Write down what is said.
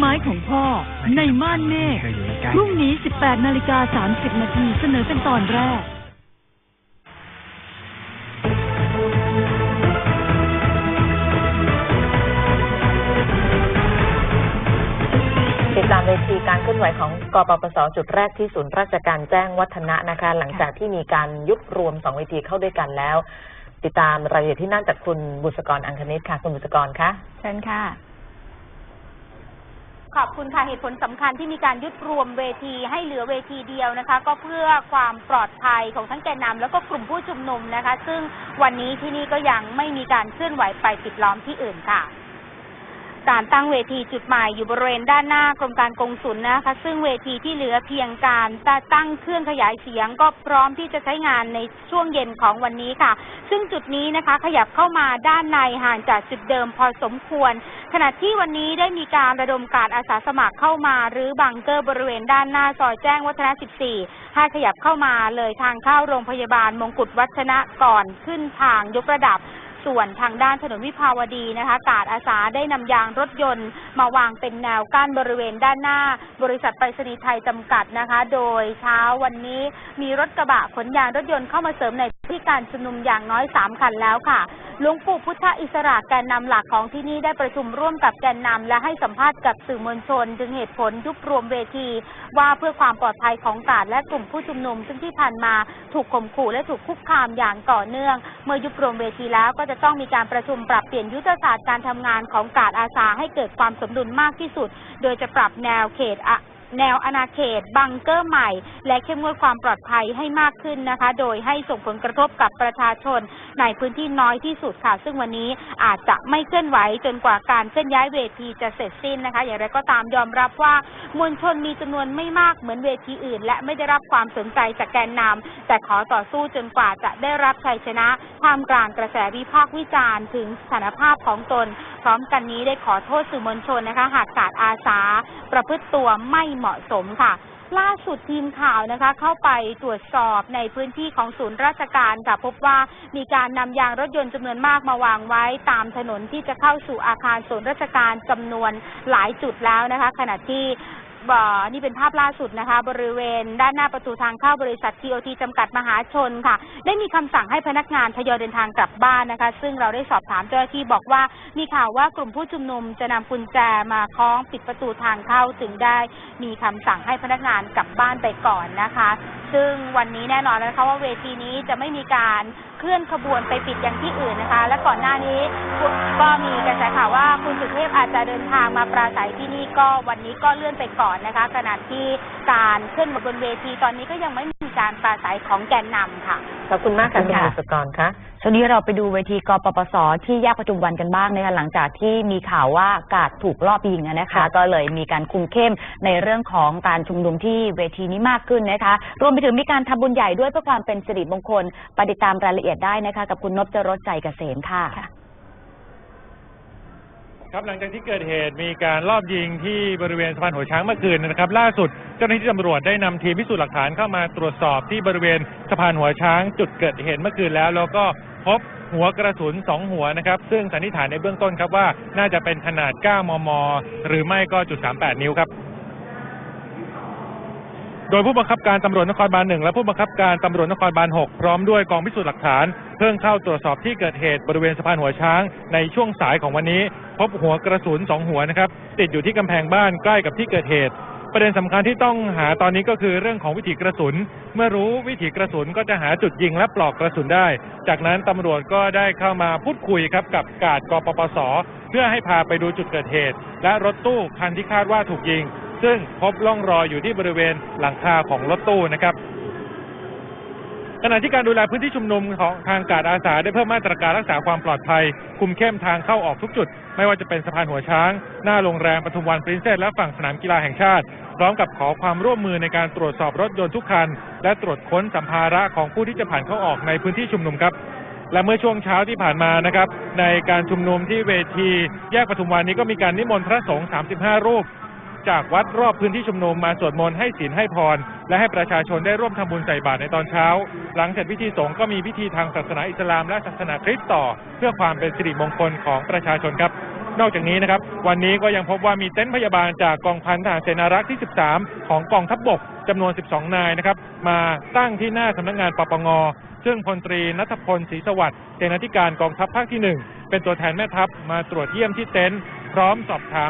ไม้ของพ่อ ในม่านเมฆเคยอยู่ในใกล้พรุ่งนี้ 18 นาฬิกา 30 นาทีเสนอเป็นตอนแรก ติดตามเวทีการเคลื่อนไหวของกปปสจุดแรกที่ศูนย์ราชการแจ้งวัฒนะนะคะ หลังจากที่มีการยุบรวมสองเวทีเข้าด้วยกันแล้ว ติดตามรายละเอียดที่นั่นจากคุณบุษกรอังคณิตค่ะ คุณบุษกรคะเชิญค่ะ ขอบคุณค่ะเหตุผลสำคัญที่มีการยึดรวมเวทีให้เหลือเวทีเดียวนะคะ ก็เพื่อความปลอดภัยของทั้งแกนนำแล้วก็กลุ่มผู้ชุมนุมนะคะ ซึ่งวันนี้ที่นี่ก็ยังไม่มีการเคลื่อนไหวไปปิดล้อมที่อื่นค่ะ การตั้งเวทีจุดใหม่อยู่บริเวณด้านหน้ากรมการกงสุลนะคะ ซึ่งเวทีที่เหลือเพียงการตั้งเครื่องขยายเสียงก็พร้อมที่จะใช้งานในช่วงเย็นของวันนี้ค่ะ ซึ่งจุดนี้นะคะ ขยับเข้ามาด้านในห่างจากจุดเดิมพอสมควร ขณะที่วันนี้ได้มีการระดมการอาสาสมัครเข้ามาหรือบังเกอร์บริเวณด้านหน้าซอยแจ้งวัฒนะ 14 ให้ขยับเข้ามาเลยทางเข้าโรงพยาบาลมงกุฎวัฒนะก่อนขึ้นทางยกระดับ ส่วนทางด้านถนนวิภาวดีนะคะ กาดอาสาได้นำยางรถยนต์ มาวางเป็นแนวกั้นบริเวณด้านหน้า บริษัทไปรษณีย์ไทยจำกัดนะคะ โดยเช้าวันนี้มีรถกระบะขนยางรถยนต์เข้ามาเสริมใน ที่การชุมนุมอย่างน้อย 3 คันแล้วค่ะหลวงปู่พุทธอิสระแกนนำหลักของที่นี่ได้ประชุมร่วมกับแกนนำและให้สัมภาษณ์กับสื่อมวลชน ถึงเหตุผลยุบรวมเวที ว่าเพื่อความปลอดภัยของกาดและกลุ่มผู้ชุมนุม ซึ่งที่ผ่านมาถูกข่มขู่และถูกคุกคามอย่างต่อเนื่อง เมื่อยุบรวมเวทีแล้วก็จะต้องมีการประชุมปรับเปลี่ยนยุทธศาสตร์การทำงานของกาดอาสาให้เกิดความสมดุลมากที่สุด โดยจะปรับแนวเขตอะ แนวอาณาเขต บังเกอร์ใหม่ และเข้มงวดความปลอดภัยให้มากขึ้นนะคะ โดยให้ส่งผลกระทบกับประชาชนในพื้นที่น้อยที่สุดค่ะ ซึ่งวันนี้อาจจะไม่เคลื่อนไหวจนกว่าการเคลื่อนย้ายเวทีจะเสร็จสิ้นนะคะ อย่างไรก็ตามยอมรับว่ามวลชนมีจำนวนไม่มากเหมือนเวทีอื่น และไม่ได้รับความสนใจจากแกนนำแต่ขอต่อสู้จนกว่าจะได้รับชัยชนะท่ามกลางกระแสวิพากษ์วิจารณ์ถึงสถานภาพของตนพร้อมกันนี้ได้ขอโทษสื่อมวลชนนะคะ หากกาดอาสา ประพฤติตัวไม่เหมาะสมค่ะ ล่าสุดทีมข่าวนะคะ เข้าไปตรวจสอบในพื้นที่ของศูนย์ราชการค่ะ พบว่ามีการนำยางรถยนต์จำนวนมากมาวางไว้ตามถนนที่จะเข้าสู่อาคารศูนย์ราชการจำนวนหลายจุดแล้วนะคะ ขณะที่ นี่เป็นภาพล่าสุดนะคะ บริเวณด้านหน้าประตูทางเข้าบริษัททีโอทีจำกัดมหาชนค่ะ ได้มีคำสั่งให้พนักงานทยอยเดินทางกลับบ้านนะคะ ซึ่งเราได้สอบถามเจ้าหน้าที่บอกว่ามีข่าวว่ากลุ่มผู้ชุมนุมจะนำกุญแจมาคล้องปิดประตูทางเข้าถึงได้มีคำสั่งให้พนักงานกลับบ้านไปก่อนนะคะ ซึ่งวันนี้แน่นอนนะคะว่าเวทีนี้จะไม่มีการเคลื่อนขบวนไปปิดอย่างที่อื่นนะคะ และก่อนหน้านี้ก็มีกระแสข่าวว่าคุณสุเทพอาจจะเดินทางมาปราศัยที่นี่ก็วันนี้ก็เลื่อนไปก่อนนะคะขณะที่การเคลื่อนมาบนเวทีตอนนี้ก็ยังไม่มี การปราศัยของแกนนำค่ะ ขอบคุณมากค่ะคุณค่ะ บุษกรคะ ช่วงนี้เราไปดูเวทีกปปส ที่แยกประทุมวันกันบ้างนะคะหลังจากที่มีข่าวว่ากาดถูกลอบยิงนะคะ ค่ะก็เลยมีการคุมเข้มในเรื่องของการชุมนุมที่เวทีนี้มากขึ้นนะคะ รวมไปถึงมีการทำบุญใหญ่ด้วยเพื่อความเป็นสิริมงคลไปติดตามรายละเอียดได้นะคะ กับคุณนพจรสใจเกษมค่ะ ครับหลังจากที่เกิดเหตุมีการลอบยิงที่บริเวณสะพานหัวช้างเมื่อคืนนะครับ ล่าสุดเจ้าหน้าที่ตำรวจได้นำทีมพิสูจน์หลักฐานเข้ามาตรวจสอบที่บริเวณสะพานหัวช้างจุดเกิดเหตุเมื่อคืนแล้ว แล้วก็พบหัวกระสุนสองหัวนะครับ ซึ่งสันนิษฐานในเบื้องต้นครับว่าน่าจะเป็นขนาด 9 มม หรือไม่ก็จุด 38 นิ้วครับ โดยผู้บังคับการตำรวจนครบาลหนึ่งและผู้บังคับการตำรวจนครบาลหกพร้อมด้วยกองพิสูจน์หลักฐาน เพิ่งเข้าตรวจสอบที่เกิดเหตุบริเวณสะพานหัวช้าง ในช่วงสายของวันนี้ พบหัวกระสุนสองหัวนะครับติดอยู่ที่กำแพงบ้านใกล้กับที่เกิดเหตุ ประเด็นสำคัญที่ต้องหาตอนนี้ก็คือเรื่องของวิถีกระสุน เมื่อรู้วิถีกระสุนก็จะหาจุดยิงและปลอกกระสุนได้ จากนั้นตำรวจก็ได้เข้ามาพูดคุยครับกับกาดกปปส เพื่อให้พาไปดูจุดเกิดเหตุ และรถตู้คันที่คาดว่าถูกยิง ซึ่งพบร่องรอยอยู่ที่บริเวณหลังคาของรถตู้นะครับขณะที่การดูแลพื้นที่ชุมนุมของทางการอาสาได้เพิ่มมาตรการรักษาความปลอดภัย คุมเข้มทางเข้าออกทุกจุด ไม่ว่าจะเป็นสะพานหัวช้าง หน้าโรงแรมปทุมวันปรินเซสและฝั่งสนามกีฬาแห่งชาติ พร้อมกับขอความร่วมมือในการตรวจสอบรถยนต์ทุกคัน และตรวจค้นสัมภาระของผู้ที่จะผ่านเข้าออกในพื้นที่ชุมนุมครับ และเมื่อช่วงเช้าที่ผ่านมานะครับ ในการชุมนุมที่เวที แยกปทุมวันนี้ก็มีการนิมนต์พระสงฆ์ 35 รูป จากวัดรอบพื้นที่ชุมนุมมาสวดมนต์ให้ศีลให้พร และให้ประชาชนได้ร่วมทำบุญใส่บาตรในตอนเช้า หลังเสร็จพิธีสงฆ์ก็มีพิธีทางศาสนาอิสลามและศาสนาคริสต์ต่อ เพื่อความเป็นสิริมงคลของประชาชนครับนอกจากนี้นะครับวันนี้ก็ยังพบว่ามีเต็นท์พยาบาลจากกองพันทหารเสนารักษ์ที่ 13 ของกองทัพบบกจำนวน 12 นายนะครับมาตั้งที่หน้าสำนักงานปปงซึ่งพลตรีนัทพลศรีสวัสดิ์เสนาธิการกองทัพภาคที่ 1 เป็นตัวแทนแม่ทัพมาตรวจเยี่ยมที่เต็นท์พร้อมสอบถาม